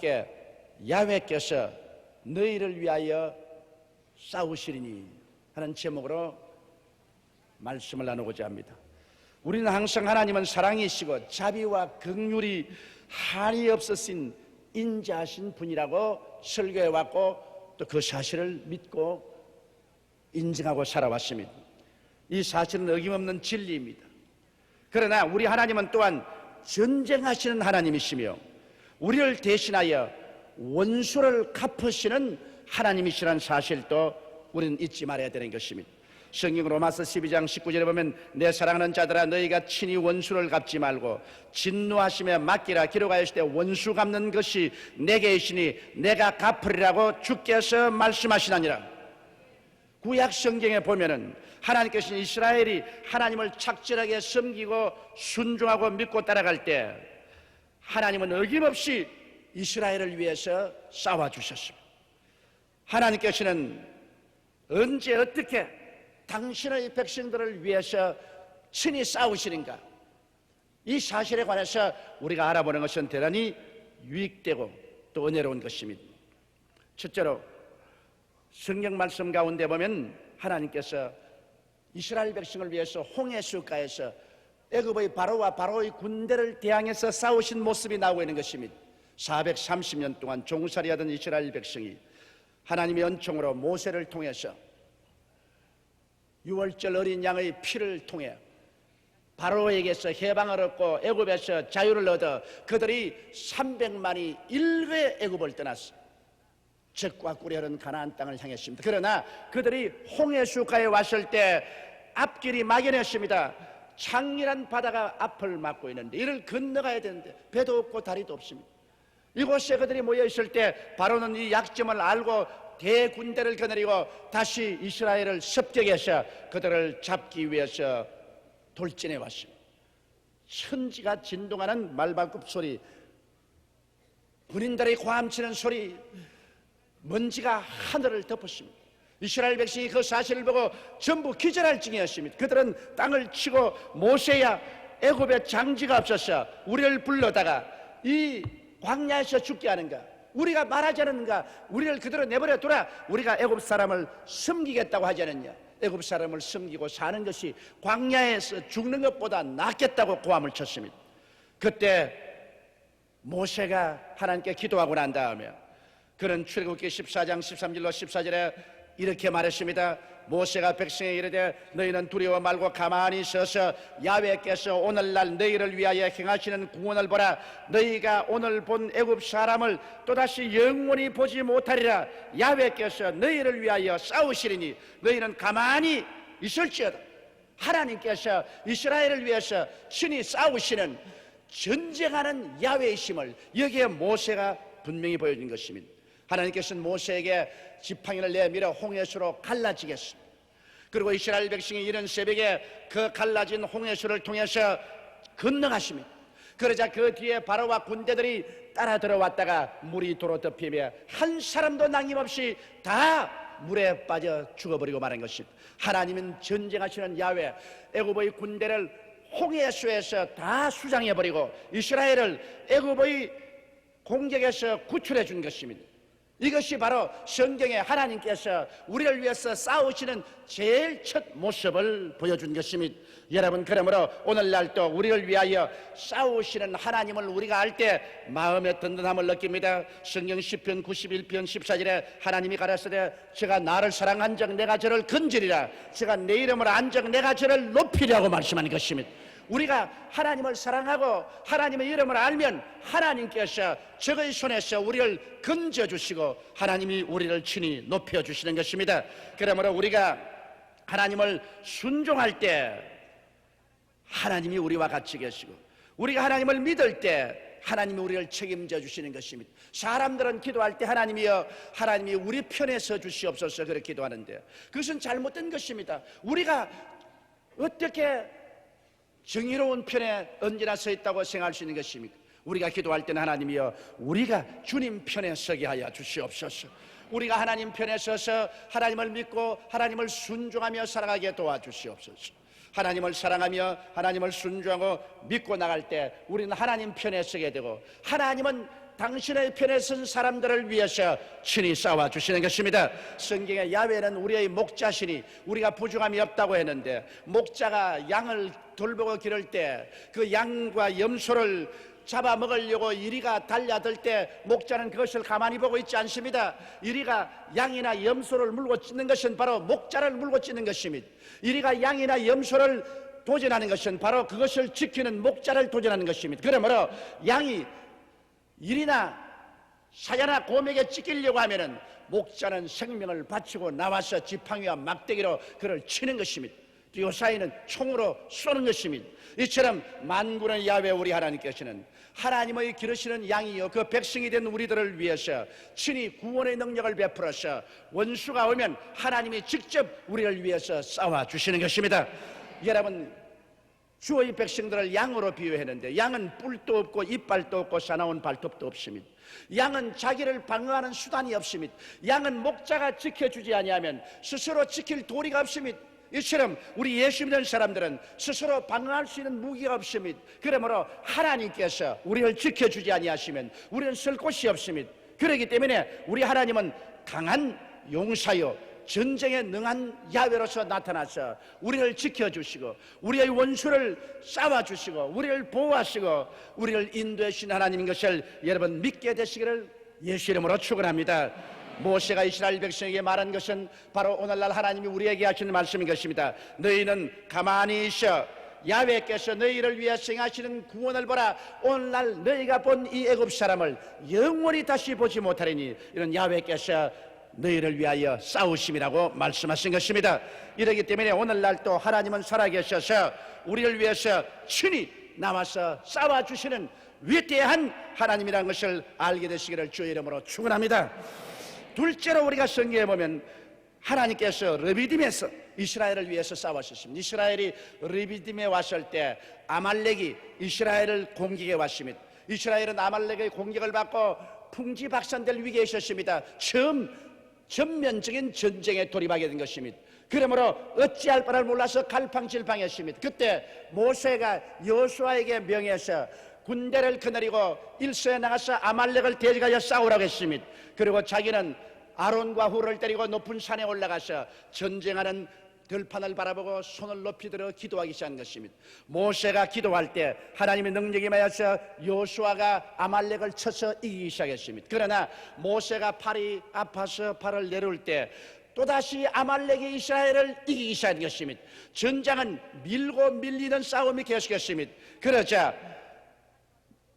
께 야훼께서 너희를 위하여 싸우시리니 하는 제목으로 말씀을 나누고자 합니다. 우리는 항상 하나님은 사랑이시고 자비와 긍휼이 한이 없으신 인자하신 분이라고 설교해 왔고 또 그 사실을 믿고 인정하고 살아왔습니다. 이 사실은 어김없는 진리입니다. 그러나 우리 하나님은 또한 전쟁하시는 하나님이시며 우리를 대신하여 원수를 갚으시는 하나님이시라는 사실도 우리는 잊지 말아야 되는 것입니다. 성경 로마서 12장 19절에 보면 내 사랑하는 자들아 너희가 친히 원수를 갚지 말고 진노하심에 맡기라 기록하였을 때 원수 갚는 것이 내게 있으니 내가 갚으리라고 주께서 말씀하시나니라. 구약 성경에 보면은 하나님께서 이스라엘이 하나님을 착실하게 섬기고 순종하고 믿고 따라갈 때 하나님은 어김없이 이스라엘을 위해서 싸워 주셨습니다. 하나님께서는 언제 어떻게 당신의 백성들을 위해서 친히 싸우시는가? 이 사실에 관해서 우리가 알아보는 것은 대단히 유익되고 또 은혜로운 것입니다. 첫째로 성경 말씀 가운데 보면 하나님께서 이스라엘 백성을 위해서 홍해수가에서 애굽의 바로와 바로의 군대를 대항해서 싸우신 모습이 나오고 있는 것입니다. 430년 동안 종살이하던 이스라엘 백성이 하나님의 은총으로 모세를 통해서 유월절 어린 양의 피를 통해 바로에게서 해방을 얻고 애굽에서 자유를 얻어 그들이 300만이 일회 애굽을 떠났어. 적과 흐른 가나안 땅을 향했습니다. 그러나 그들이 홍해수가에 왔을 때 앞길이 막연했습니다. 창렬한 바다가 앞을 막고 있는데 이를 건너가야 되는데 배도 없고 다리도 없습니다. 이곳에 그들이 모여 있을 때 바로는 이 약점을 알고 대군대를 거느리고 다시 이스라엘을 습격해서 그들을 잡기 위해서 돌진해 왔습니다. 천지가 진동하는 말발굽 소리, 군인들의 고함치는 소리, 먼지가 하늘을 덮었습니다. 이스라엘 백성이 그 사실을 보고 전부 기절할 징이었습니다. 그들은 땅을 치고 모세야 애굽에 장지가 없었어. 우리를 불러다가 이 광야에서 죽게 하는가? 우리가 말하지 않는가? 우리를 그대로 내버려 둬라. 우리가 애굽 사람을 섬기겠다고 하지 않았냐? 애굽 사람을 섬기고 사는 것이 광야에서 죽는 것보다 낫겠다고 고함을 쳤습니다. 그때 모세가 하나님께 기도하고 난 다음에 그는 출애굽기 14장 13절로 14절에 이렇게 말했습니다. 모세가 백성에 이르되 너희는 두려워 말고 가만히 서서 야훼께서 오늘날 너희를 위하여 행하시는 구원을 보라 너희가 오늘 본 애굽 사람을 또다시 영원히 보지 못하리라 야훼께서 너희를 위하여 싸우시리니 너희는 가만히 있을지어다 하나님께서 이스라엘을 위해서 친히 싸우시는 전쟁하는 야훼이심을 여기에 모세가 분명히 보여준 것입니다. 하나님께서는 모세에게 지팡이를 내밀어 홍해수로 갈라지겠습니다. 그리고 이스라엘 백성이 이런 새벽에 그 갈라진 홍해수를 통해서 건너가십니다. 그러자 그 뒤에 바로와 군대들이 따라 들어왔다가 물이 도로 덮이며 한 사람도 남김없이 다 물에 빠져 죽어버리고 말한 것입니다. 하나님은 전쟁하시는 야훼 애굽의 군대를 홍해수에서 다 수장해버리고 이스라엘을 애굽의 공격에서 구출해 준 것입니다. 이것이 바로 성경에 하나님께서 우리를 위해서 싸우시는 제일 첫 모습을 보여준 것입니다. 여러분 그러므로 오늘날 또 우리를 위하여 싸우시는 하나님을 우리가 알 때 마음의 든든함을 느낍니다. 성경 10편 91편 14절에 하나님이 가라사대 제가 나를 사랑한 적 내가 저를 건지리라 제가 내 이름을 안적 내가 저를 높이려고 말씀하는 것입니다. 우리가 하나님을 사랑하고 하나님의 이름을 알면 하나님께서 적의 손에서 우리를 건져 주시고 하나님이 우리를 친히 높여 주시는 것입니다. 그러므로 우리가 하나님을 순종할 때 하나님이 우리와 같이 계시고 우리가 하나님을 믿을 때 하나님이 우리를 책임져 주시는 것입니다. 사람들은 기도할 때 하나님이여 하나님이 우리 편에 서 주시옵소서 그렇게 기도하는데 그것은 잘못된 것입니다. 우리가 어떻게 정의로운 편에 언제나 서 있다고 생각할 수 있는 것입니까? 우리가 기도할 때는 하나님이여 우리가 주님 편에 서게 하여 주시옵소서. 우리가 하나님 편에 서서 하나님을 믿고 하나님을 순종하며 살아가게 도와주시옵소서. 하나님을 사랑하며 하나님을 순종하고 믿고 나갈 때 우리는 하나님 편에 서게 되고 하나님은 당신의 편에 선 사람들을 위해서 친히 싸워 주시는 것입니다. 성경에 야훼는 우리의 목자시니 우리가 부족함이 없다고 했는데 목자가 양을 돌보고 기를 때 그 양과 염소를 잡아 먹으려고 이리가 달려들 때 목자는 그것을 가만히 보고 있지 않습니다. 이리가 양이나 염소를 물고 찢는 것은 바로 목자를 물고 찢는 것입니다. 이리가 양이나 염소를 도전하는 것은 바로 그것을 지키는 목자를 도전하는 것입니다. 그러므로 양이 일이나 사자나 곰에게 찢기려고 하면은 목자는 생명을 바치고 나와서 지팡이와 막대기로 그를 치는 것입니다. 요 사이는 총으로 쏘는 것입니다. 이처럼 만군의 야외 우리 하나님께서는 하나님의 기르시는 양이요 그 백성이 된 우리들을 위해서 친히 구원의 능력을 베풀어서 원수가 오면 하나님이 직접 우리를 위해서 싸워 주시는 것입니다. 여러분 주의 백성들을 양으로 비유했는데 양은 뿔도 없고 이빨도 없고 사나운 발톱도 없습니다. 양은 자기를 방어하는 수단이 없습니다. 양은 목자가 지켜주지 아니하면 스스로 지킬 도리가 없습니다. 이처럼 우리 예수 믿는 사람들은 스스로 방어할 수 있는 무기가 없습니다. 그러므로 하나님께서 우리를 지켜주지 아니하시면 우리는 쓸 곳이 없습니다. 그렇기 때문에 우리 하나님은 강한 용사요 전쟁에 능한 야외로서 나타나서 우리를 지켜주시고 우리의 원수를 싸워주시고 우리를 보호하시고 우리를 인도하신 하나님인 것을 여러분 믿게 되시기를 예수 이름으로 축원합니다. 모세가 이스라엘 백성에게 말한 것은 바로 오늘날 하나님이 우리에게 하시는 말씀인 것입니다. 너희는 가만히 있어 야훼께서 너희를 위해 생하시는 구원을 보라 오늘날 너희가 본 이 애굽 사람을 영원히 다시 보지 못하리니 이런 야훼께서 너희를 위하여 싸우심이라고 말씀하신 것입니다. 이러기 때문에 오늘날 또 하나님은 살아계셔서 우리를 위해서 친히 나와서 싸워주시는 위대한 하나님이라는 것을 알게 되시기를 주의 이름으로 축원합니다. 둘째로 우리가 성경에 보면 하나님께서 르비딤에서 이스라엘을 위해서 싸우셨습니다. 이스라엘이 르비딤에 왔을 때 아말렉이 이스라엘을 공격해 왔습니다. 이스라엘은 아말렉의 공격을 받고 풍지박산될 위기에 있었습니다. 처음 전면적인 전쟁에 돌입하게 된 것입니다. 그러므로 어찌할 바를 몰라서 갈팡질팡했습니다. 그때 모세가 여수아에게 명해서 군대를 거느리고 일서에 나가서 아말렉을 대적하여 싸우라고 했습니다. 그리고 자기는 아론과 후를 때리고 높은 산에 올라가서 전쟁하는 들판을 바라보고 손을 높이 들어 기도하기 시작한 것입니다. 모세가 기도할 때 하나님의 능력이 임하여서 요수아가 아말렉을 쳐서 이기기 시작했습니다. 그러나 모세가 팔이 아파서 팔을 내려올 때 또다시 아말렉이 이스라엘을 이기기 시작한 것입니다. 전장은 밀고 밀리는 싸움이 계속했습니다. 그러자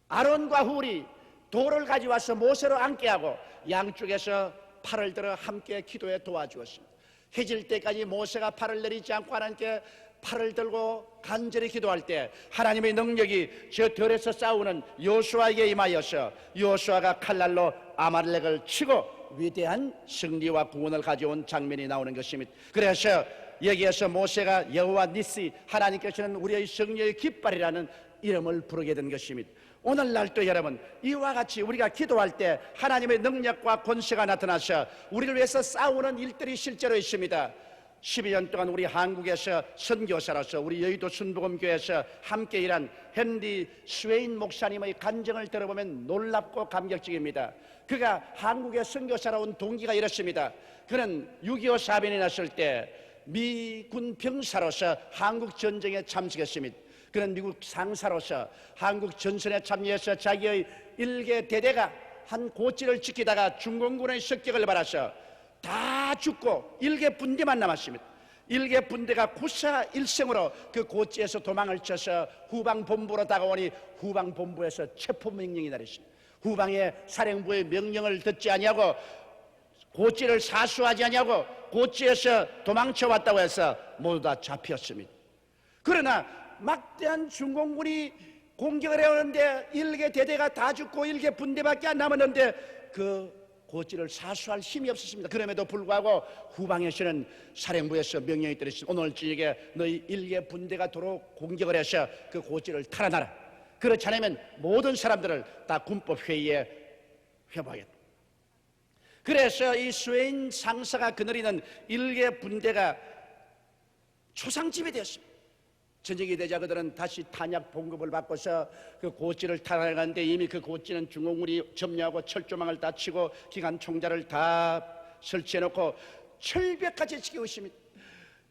아론과 훌이 돌을 가져와서 모세로 앉게 하고 양쪽에서 팔을 들어 함께 기도에 도와주었습니다. 해질 때까지 모세가 팔을 내리지 않고 하나님께 팔을 들고 간절히 기도할 때 하나님의 능력이 저 들에서 싸우는 요수아에게 임하여서 요수아가 칼날로 아말렉을 치고 위대한 승리와 구원을 가져온 장면이 나오는 것입니다. 그래서 여기에서 모세가 여호와 니시 하나님께서는 우리의 승리의 깃발이라는 이름을 부르게 된 것입니다. 오늘날 또 여러분 이와 같이 우리가 기도할 때 하나님의 능력과 권세가 나타나서 우리를 위해서 싸우는 일들이 실제로 있습니다. 12년 동안 우리 한국에서 선교사로서 우리 여의도 순복음교회에서 함께 일한 henry 스웨인 목사님의 간증을 들어보면 놀랍고 감격적입니다. 그가 한국에 선교사로 온 동기가 이렇습니다. 그는 6.25 사변이 났을 때 미군 병사로서 한국 전쟁에 참석했습니다. 그는 미국 상사로서 한국 전선에 참여해서 자기의 일개 대대가 한 고지를 지키다가 중공군의 습격을 받아서 다 죽고 일개 분대만 남았습니다. 일개 분대가 구사 일생으로 그 고지에서 도망을 쳐서 후방 본부로 다가오니 후방 본부에서 체포 명령이 내렸습니다. 후방의 사령부의 명령을 듣지 아니하고 고지를 사수하지 아니하고 고지에서 도망쳐 왔다고 해서 모두 다 잡혔습니다. 그러나 막대한 중공군이 공격을 해오는데 일개 대대가 다 죽고 일개 분대밖에 안 남았는데 그 고지를 사수할 힘이 없었습니다. 그럼에도 불구하고 후방에서는 사령부에서 명령이 떨어졌습니다. 오늘 저녁에 너희 일개 분대가 도로 공격을 해서 그 고지를 탈환하라. 그렇지 않으면 모든 사람들을 다 군법 회의에 회부하겠다. 그래서 이 스웨인 상사가 그늘이는 일개 분대가 초상집이 되었습니다. 저녁이 되자 그들은 다시 탄약 봉급을 받고서 그 고지를 탈환하는데 이미 그 고지는 중공물이 점유하고 철조망을 다 치고 기관 총자를 다 설치해놓고 철벽까지 지키고 있습니다.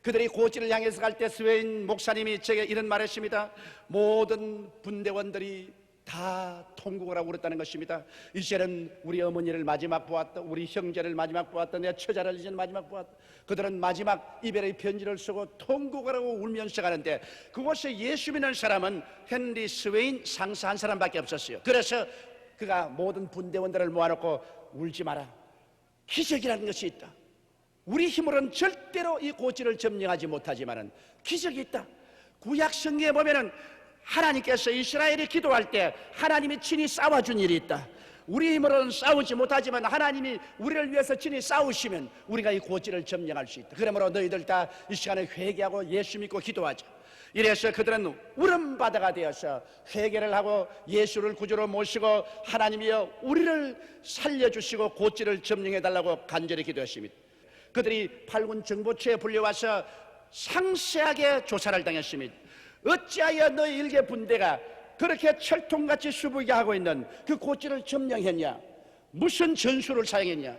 그들이 고지를 향해서 갈 때 스웨인 목사님이 제게 이런 말했습니다. 모든 분대원들이 다 통곡을 하고 그랬다는 것입니다. 이제는 우리 어머니를 마지막 보았다. 우리 형제를 마지막 보았다. 내 처자를 이제 마지막 보았다. 그들은 마지막 이별의 편지를 쓰고 통곡을 하고 울면서 가는데 그곳에 예수 믿는 사람은 헨리 스웨인 상사 한 사람밖에 없었어요. 그래서 그가 모든 분대원들을 모아놓고 울지 마라. 기적이라는 것이 있다. 우리 힘으로는 절대로 이 고지를 점령하지 못하지만은 기적이 있다. 구약 성경에 보면은 하나님께서 이스라엘이 기도할 때 하나님이 친히 싸워준 일이 있다. 우리 힘으로는 싸우지 못하지만 하나님이 우리를 위해서 친히 싸우시면 우리가 이 고지를 점령할 수 있다. 그러므로 너희들 다 이 시간에 회개하고 예수 믿고 기도하자. 이래서 그들은 울음바다가 되어서 회개를 하고 예수를 구주로 모시고 하나님이여 우리를 살려주시고 고지를 점령해 달라고 간절히 기도했습니다. 그들이 팔군 정보처에 불려와서 상세하게 조사를 당했습니다. 어찌하여 너희 일개 분대가 그렇게 철통같이 수부게 하고 있는 그 고지를 점령했냐? 무슨 전술을 사용했냐?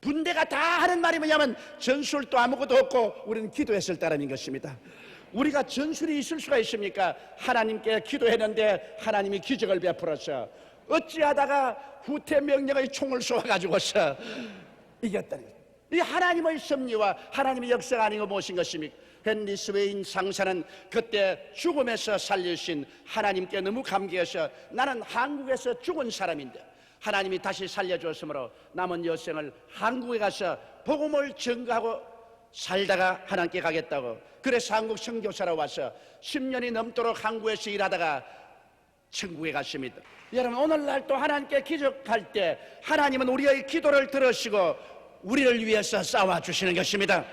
분대가 다 하는 말이 뭐냐면 전술도 아무것도 없고 우리는 기도했을 따름인 것입니다. 우리가 전술이 있을 수가 있습니까? 하나님께 기도했는데 하나님이 기적을 베풀어서 어찌하다가 후퇴 명령의 총을 쏘아가지고서 이겼다니. 이 하나님의 섭리와 하나님의 역사가 아닌 거 무엇인 것입니까? 헨리 스웨인 상사는 그때 죽음에서 살리신 하나님께 너무 감기해서 나는 한국에서 죽은 사람인데 하나님이 다시 살려주었으므로 남은 여생을 한국에 가서 복음을 증거하고 살다가 하나님께 가겠다고 그래서 한국 선교사로 와서 10년이 넘도록 한국에서 일하다가 천국에 갔습니다. 여러분 오늘날 또 하나님께 기적할 때 하나님은 우리의 기도를 들으시고 우리를 위해서 싸워 주시는 것입니다.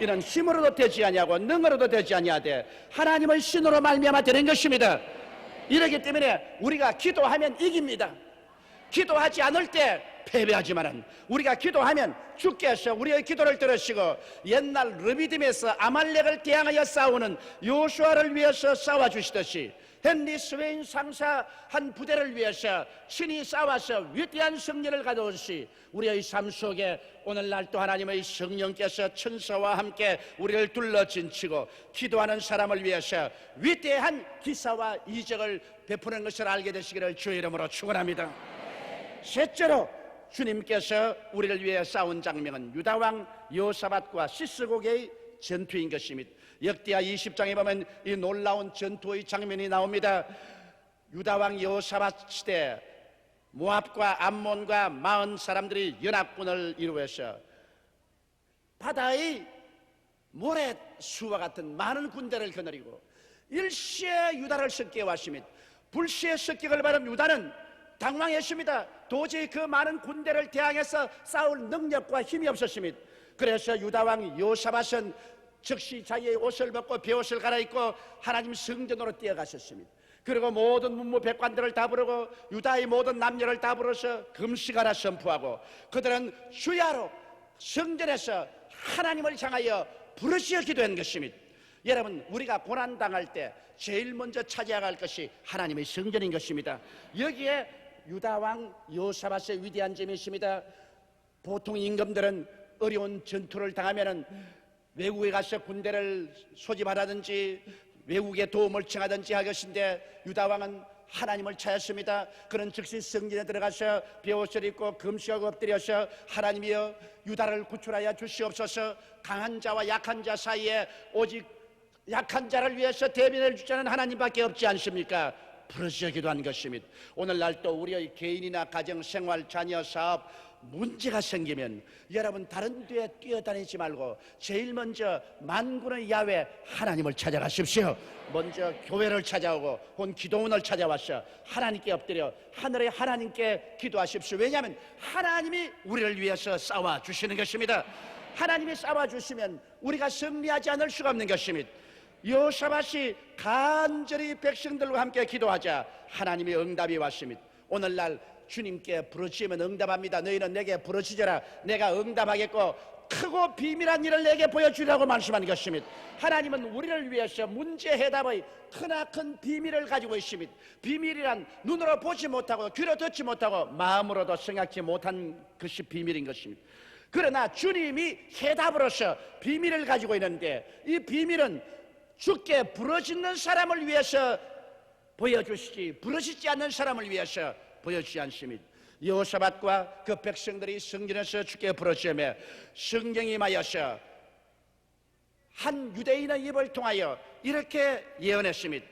이는 힘으로도 되지 아니하고 능으로도 되지 아니하되 하나님의 신으로 말미암아 되는 것입니다. 이러기 때문에 우리가 기도하면 이깁니다. 기도하지 않을 때 패배하지만은 우리가 기도하면 주께서 우리의 기도를 들으시고 옛날 르비딤에서 아말렉을 대항하여 싸우는 요수아를 위해서 싸워 주시듯이 헨리 스웨인 상사 한 부대를 위해서 친히 싸워서 위대한 승리를 가져오시 우리의 삶 속에 오늘날 또 하나님의 성령께서 천사와 함께 우리를 둘러진치고 기도하는 사람을 위해서 위대한 기사와 이적을 베푸는 것을 알게 되시기를 주의 이름으로 축원합니다. 셋째로 주님께서 우리를 위해 싸운 장면은 유다왕 요사밭과 시스고개의 전투인 것입니다. 역대하 20장에 보면 이 놀라운 전투의 장면이 나옵니다. 유다왕 요사밭 시대 모압과 암몬과 마흔 사람들이 연합군을 이루어서 바다의 모래 수와 같은 많은 군대를 거느리고 일시에 유다를 섞여 왔습니다. 불시에 습격을 받은 유다는 당황했습니다. 도저히 그 많은 군대를 대항해서 싸울 능력과 힘이 없었습니다. 그래서 유다 왕 요사밭은 즉시 자기의 옷을 벗고 베옷을 갈아입고 하나님 성전으로 뛰어가셨습니다. 그리고 모든 문무 백관들을 다 부르고 유다의 모든 남녀를 다 부르서 금식하라 선포하고 그들은 주야로 성전에서 하나님을 향하여 부르시어 기도한 것입니다. 여러분 우리가 고난 당할 때 제일 먼저 차지해갈 것이 하나님의 성전인 것입니다. 여기에 유다 왕 요사밧의 위대한 점이 있습니다. 보통 임금들은 어려운 전투를 당하면은 외국에 가서 군대를 소집하라든지 외국의 도움을 청하든지 하겠는데 유다 왕은 하나님을 찾았습니다. 그는 즉시 성전에 들어가서 베옷을 입고 금식하고 엎드려서 하나님이여 유다를 구출하여 주시옵소서 강한 자와 약한 자 사이에 오직 약한 자를 위해서 대변해 주자는 하나님밖에 없지 않습니까? 부르짖어 기도한 것입니다. 오늘날 또 우리의 개인이나 가정, 생활, 자녀, 사업 문제가 생기면 여러분 다른 데에 뛰어다니지 말고 제일 먼저 만군의 야외 하나님을 찾아가십시오. 먼저 교회를 찾아오고 본 기도원을 찾아와서 하나님께 엎드려 하늘의 하나님께 기도하십시오. 왜냐하면 하나님이 우리를 위해서 싸워 주시는 것입니다. 하나님이 싸워 주시면 우리가 승리하지 않을 수가 없는 것입니다. 여사밭이 간절히 백성들과 함께 기도하자 하나님의 응답이 왔습니다. 오늘날 주님께 부르짖으면 응답합니다. 너희는 내게 부르짖어라. 내가 응답하겠고 크고 비밀한 일을 내게 보여주라고 말씀하는 것입니다. 하나님은 우리를 위해서 문제 해답의 크나큰 비밀을 가지고 있습니다. 비밀이란 눈으로 보지 못하고 귀로 듣지 못하고 마음으로도 생각지 못한 것이 비밀인 것입니다. 그러나 주님이 해답으로서 비밀을 가지고 있는데 이 비밀은 주께 부러지는 사람을 위해서 보여주시지 부러지지 않는 사람을 위해서 보여주지 않습니다. 여호사밧과 그 백성들이 성전에서 주께 부르시며 성경이 임하여서 한 유대인의 입을 통하여 이렇게 예언했습니다.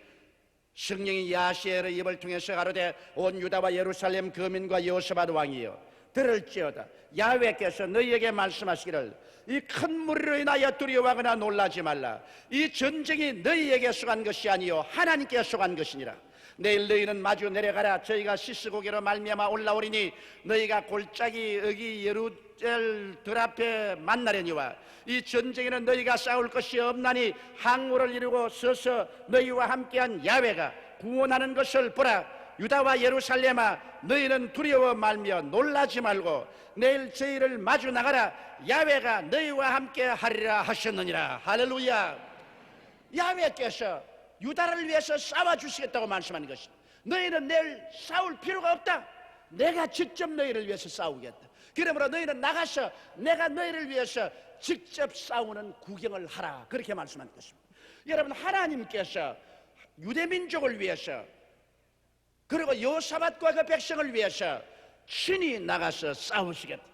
성령이 야시엘의 입을 통해서 가로되 온 유다와 예루살렘 거민과 여호사밧 왕이여 들을지어다 야훼께서 너희에게 말씀하시기를 이 큰 무리로 인하여 두려워하거나 놀라지 말라 이 전쟁이 너희에게 속한 것이 아니요 하나님께 속한 것이니라 내일 너희는 마주 내려가라. 저희가 시스고개로 말미암아 올라오리니 너희가 골짜기 여기 예루젤 들 앞에 만나려니와 이 전쟁에는 너희가 싸울 것이 없나니 항우를 이루고 서서 너희와 함께한 야훼가 구원하는 것을 보라. 유다와 예루살렘아 너희는 두려워 말며 놀라지 말고 내일 저희를 마주 나가라. 야훼가 너희와 함께 하리라 하셨느니라. 할렐루야. 야훼께서 유다를 위해서 싸워 주시겠다고 말씀하는 것이 너희는 내일 싸울 필요가 없다. 내가 직접 너희를 위해서 싸우겠다. 그러므로 너희는 나가서 내가 너희를 위해서 직접 싸우는 구경을 하라. 그렇게 말씀하는 것입니다. 여러분 하나님께서 유대민족을 위해서 그리고 요사밭과 그 백성을 위해서 친히 나가서 싸우시겠다.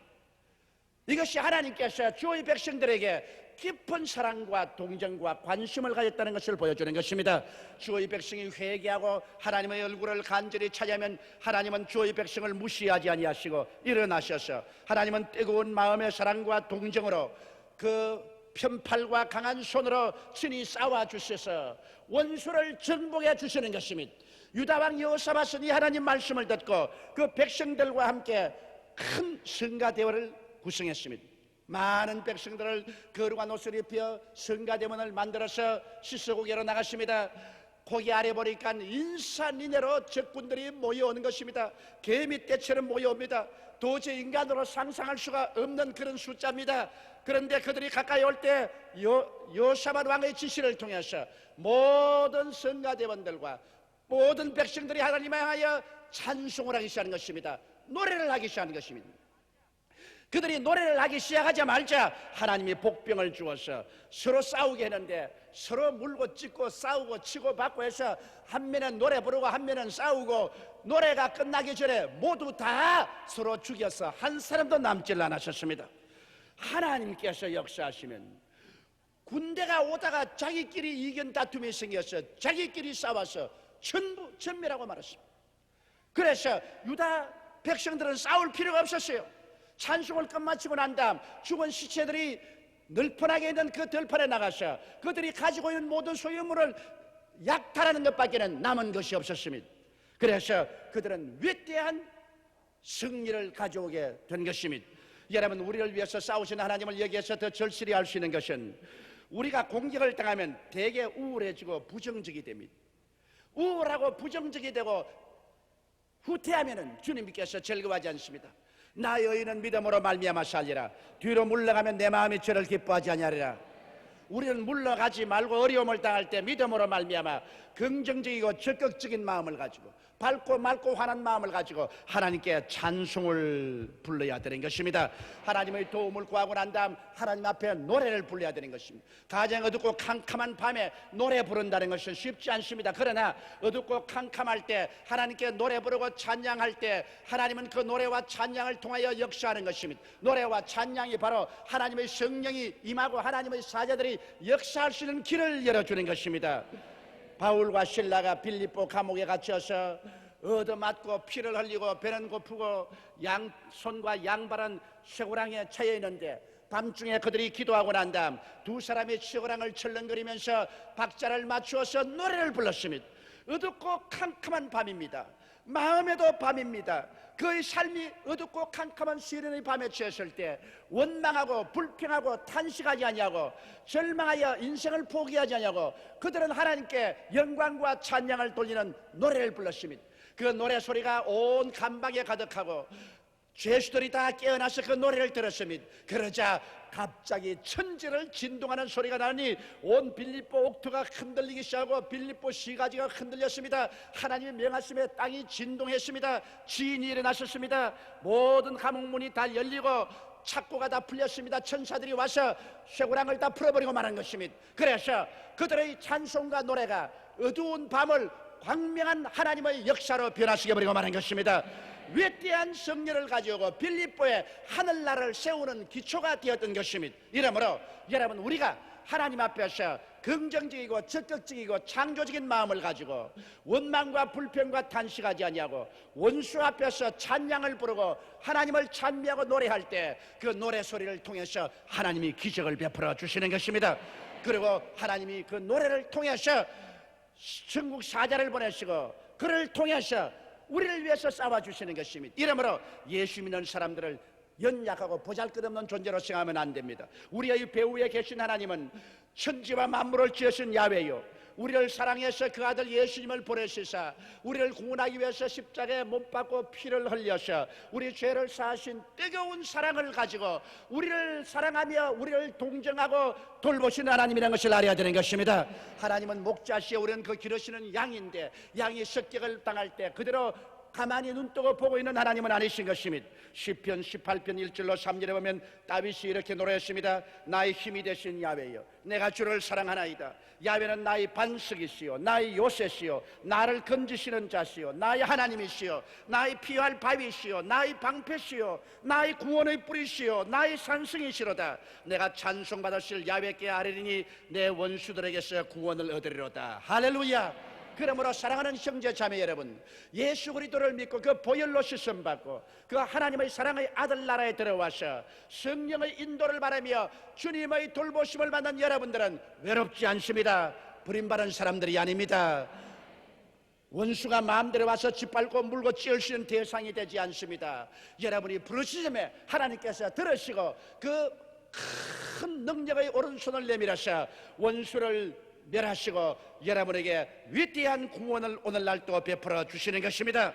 이것이 하나님께서 주의 백성들에게 깊은 사랑과 동정과 관심을 가졌다는 것을 보여주는 것입니다. 주의 백성이 회개하고 하나님의 얼굴을 간절히 찾으면 하나님은 주의 백성을 무시하지 아니하시고 일어나셔서 하나님은 뜨거운 마음의 사랑과 동정으로 그 편팔과 강한 손으로 친히 싸워 주셔서 원수를 정복해 주시는 것입니다. 유다 왕 여호사밧은 이 하나님 말씀을 듣고 그 백성들과 함께 큰 성가 대회를 구성했습니다. 많은 백성들을 거룩한 옷을 입혀 성가 대문을 만들어서 시스고개로 나갔습니다. 거기 아래 보니까 인산인해로 적군들이 모여오는 것입니다. 개미 떼처럼 모여옵니다. 도저히 인간으로 상상할 수가 없는 그런 숫자입니다. 그런데 그들이 가까이 올 때 요사밧 왕의 지시를 통해서 모든 성가대원들과 모든 백성들이 하나님에 하여 찬송을 하기 시작하는 것입니다. 노래를 하기 시작하는 것입니다. 그들이 노래를 하기 시작하자마자 하나님이 복병을 주어서 서로 싸우게 했는데 서로 물고 찢고 싸우고 치고 받고 해서 한 면은 노래 부르고 한 면은 싸우고 노래가 끝나기 전에 모두 다 서로 죽여서 한 사람도 남질 않으셨습니다. 하나님께서 역사하시면 군대가 오다가 자기끼리 이견 다툼이 생겨서 자기끼리 싸워서 전부 전멸하고 말았습니다. 그래서 유다 백성들은 싸울 필요가 없었어요. 찬송을 끝마치고 난 다음 죽은 시체들이 널판하게 있는 그 들판에 나가서 그들이 가지고 있는 모든 소유물을 약탈하는 것밖에는 남은 것이 없었습니다. 그래서 그들은 위대한 승리를 가져오게 된 것입니다. 여러분 우리를 위해서 싸우신 하나님을 여기에서 더 절실히 알 수 있는 것은 우리가 공격을 당하면 대개 우울해지고 부정적이 됩니다. 우울하고 부정적이 되고 후퇴하면은 주님께서 즐거워하지 않습니다. 나 여인은 믿음으로 말미암아 살리라. 뒤로 물러가면 내 마음이 저를 기뻐하지 아니하리라. 우리는 물러가지 말고 어려움을 당할 때 믿음으로 말미암아 긍정적이고 적극적인 마음을 가지고 밝고 맑고 환한 마음을 가지고 하나님께 찬송을 불러야 되는 것입니다. 하나님의 도움을 구하고 난 다음 하나님 앞에 노래를 불러야 되는 것입니다. 가장 어둡고 캄캄한 밤에 노래 부른다는 것은 쉽지 않습니다. 그러나 어둡고 캄캄할 때 하나님께 노래 부르고 찬양할 때 하나님은 그 노래와 찬양을 통하여 역사하는 것입니다. 노래와 찬양이 바로 하나님의 성령이 임하고 하나님의 사자들이 역사할 수 있는 길을 열어주는 것입니다. 바울과 신라가 빌립보 감옥에 갇혀서 얻어맞고 피를 흘리고 배는 고프고 양손과 양발은 쇠고랑에 차여 있는데 밤중에 그들이 기도하고 난 다음 두 사람이 쇠고랑을 철렁거리면서 박자를 맞추어서 노래를 불렀습니다. 어둡고 캄캄한 밤입니다. 마음에도 밤입니다. 그의 삶이 어둡고 캄캄한 시련의 밤에 취했을 때 원망하고 불평하고 탄식하지 아니하고 절망하여 인생을 포기하지 아니하고 그들은 하나님께 영광과 찬양을 돌리는 노래를 불렀습니다. 그 노래 소리가 온 감방에 가득하고 죄수들이 다 깨어나서 그 노래를 들었습니다. 그러자 갑자기 천지를 진동하는 소리가 나니 온 빌립보 옥토가 흔들리기 시작하고 빌립보 시가지가 흔들렸습니다. 하나님의 명하심에 땅이 진동했습니다. 지인이 일어나셨습니다. 모든 감옥문이 다 열리고 착고가 다 풀렸습니다. 천사들이 와서 쇠고랑을 다 풀어버리고 말한 것입니다. 그래서 그들의 찬송과 노래가 어두운 밤을 광명한 하나님의 역사로 변화시켜버리고 말한 것입니다. 위대한 성령을 가지고 빌립보에 하늘나라를 세우는 기초가 되었던 것입니다. 이러므로 여러분 우리가 하나님 앞에서 긍정적이고 적극적이고 창조적인 마음을 가지고 원망과 불평과 탄식하지 아니하고 원수 앞에서 찬양을 부르고 하나님을 찬미하고 노래할 때 그 노래 소리를 통해서 하나님이 기적을 베풀어 주시는 것입니다. 그리고 하나님이 그 노래를 통해서 천국 사자를 보내시고 그를 통해서 우리를 위해서 싸워주시는 것입니다. 이러므로 예수 믿는 사람들을 연약하고 보잘것없는 존재로 생각하면 안 됩니다. 우리의 배후에 계신 하나님은 천지와 만물을 지으신 야훼요. 우리를 사랑해서 그 아들 예수님을 보내시사 우리를 구원하기 위해서 십자가에 못 박고 피를 흘려서 우리 죄를 사하신 뜨거운 사랑을 가지고 우리를 사랑하며 우리를 동정하고 돌보시는 하나님이라는 것을 알아야 되는 것입니다. 하나님은 목자시에 우리는 그 기르시는 양인데 양이 습격을 당할 때 그대로 가만히 눈 뜨고 보고 있는 하나님은 아니신 것입니다. 시편 18편 1절로 3절에 보면 다윗이 이렇게 노래했습니다. 나의 힘이 되신 야훼여 내가 주를 사랑하나이다. 야훼는 나의 반석이시요 나의 요새시요 나를 건지시는 자시요 나의 하나님이시요 나의 피할 바위시요 나의 방패시요 나의 구원의 뿌리시요 나의 산성이시로다. 내가 찬송받으실 야훼께 아뢰리니 내 원수들에게서 구원을 얻으리로다. 할렐루야. 그러므로 사랑하는 형제 자매 여러분 예수 그리스도를 믿고 그 보혈로 씻음 받고 그 하나님의 사랑의 아들 나라에 들어와서 성령의 인도를 바라며 주님의 돌보심을 받는 여러분들은 외롭지 않습니다. 부림받은 사람들이 아닙니다. 원수가 마음대로 와서 짓밟고 물고 찌을 수 있는 대상이 되지 않습니다. 여러분이 부르시즘에 하나님께서 들으시고 그 큰 능력의 오른손을 내밀어서 원수를 멸하시고 여러분에게 위대한 구원을 오늘날 또 베풀어 주시는 것입니다.